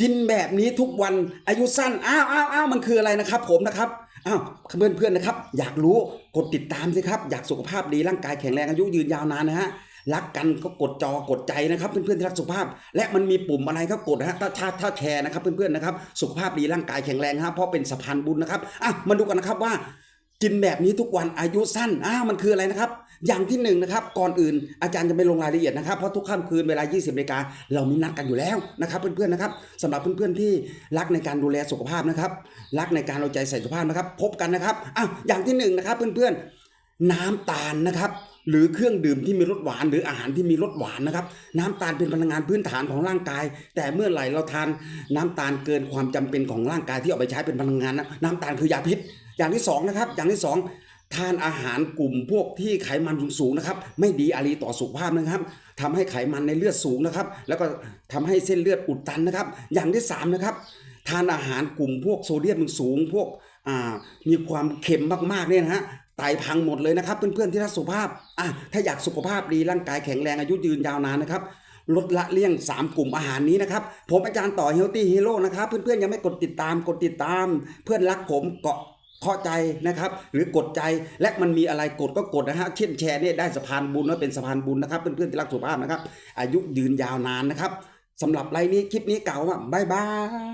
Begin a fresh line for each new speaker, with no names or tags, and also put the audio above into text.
กินแบบนี้ทุกวันอายุสั้นอ้าวอ้าวอ้าวมันคืออะไรนะครับ ผมนะครับอ้าวเพื่อนเพื่อนนะครับ อยากรู้กดติดตามสิครับ อยากสุขภาพดีร่างกายแข็งแรงอายุยืนยาวนานนะฮะรักกันก็กดจอกดใจนะครับ เพื่อนๆที่รักสุขภาพ และมันมีปุ่มอะไรก็กดนะฮะถ้าถ้าถ้าแชร์นะครับเพื่อนๆนะครับ สุขภาพดีร่างกายแข็งแรงฮะเพราะเป็นสะพานบุญนะครับอะมาดูกันนะครับว่า กินแบบนี้ทุกวันอายุสั้นอ้ามันคืออะไรนะครับ อย่างที่หนึ่งนะครับ ก่อนอื่นอาจารย์จะไม่ลงรายละเอียดนะครับ เพราะทุกค่ำคืนเวลา 20นาฬิกาเรามีนัดกันอยู่แล้วนะครับ เพื่อนๆนะครับสำหรับเพื่อนๆที่รักในการดูแลสุขภาพนะครับ รักในการเอาใจใส่สุขภาพนะครับ พบกันนะครับอ้าวอย่างที่หนึ่งนะครับ เพื่อนๆน้ำตาลนะครับ หรือเครื่องดื่มที่มีรสหวาน หรืออาหารที่มีรสหวานนะครับ น้ำตาลเป็นพลังงานพื้นฐานของร่างกาย แต่เมื่อไหร่เราทานน้ำตาลเกินความจำเป็นของร่างกายที่เอาไปใช้เป็นพลังงาน น้ำตาลคือยาพิษ อย่างที่สองนะครับอย่างที่สองทานอาหารกลุ่มพวกที่ไขมันสูงๆนะครับ ไม่ดีอารีต่อสุขภาพนะครับทำให้ไขมันในเลือดสูงนะครับ แล้วก็ทำให้เส้นเลือดอุดตันนะครับ อย่างที่สามนะครับทานอาหารกลุ่มพวกโซเดียมสูงพวกมีความเค็มมากๆเนี่ยนะฮะ ไตพังหมดเลยนะครับ เพื่อนๆที่รักสุขภาพอะถ้าอยากสุขภาพดีร่างกายแข็งแรงอายุยืนยาวนานนะครับลดละเลี่ยง 3 กลุ่มอาหารนี้นะครับ ผมอาจารย์ต่อ Healthy Hero นะครับ เพื่อนๆยังไม่กดติดตามกดติดตาม เพื่อนรักผมเกาะเข้าใจนะครับ หรือกดใจและมันมีอะไรกดก็กดนะฮะเช่นแชร์เนี่ยได้สะพานบุญว่าเป็นสะพานบุญนะครับ เพื่อนๆที่รักสุขภาพนะครับ อายุยืนยาวนานนะครับสำหรับไลน์นี้คลิปนี้เก่าว่าบายบาย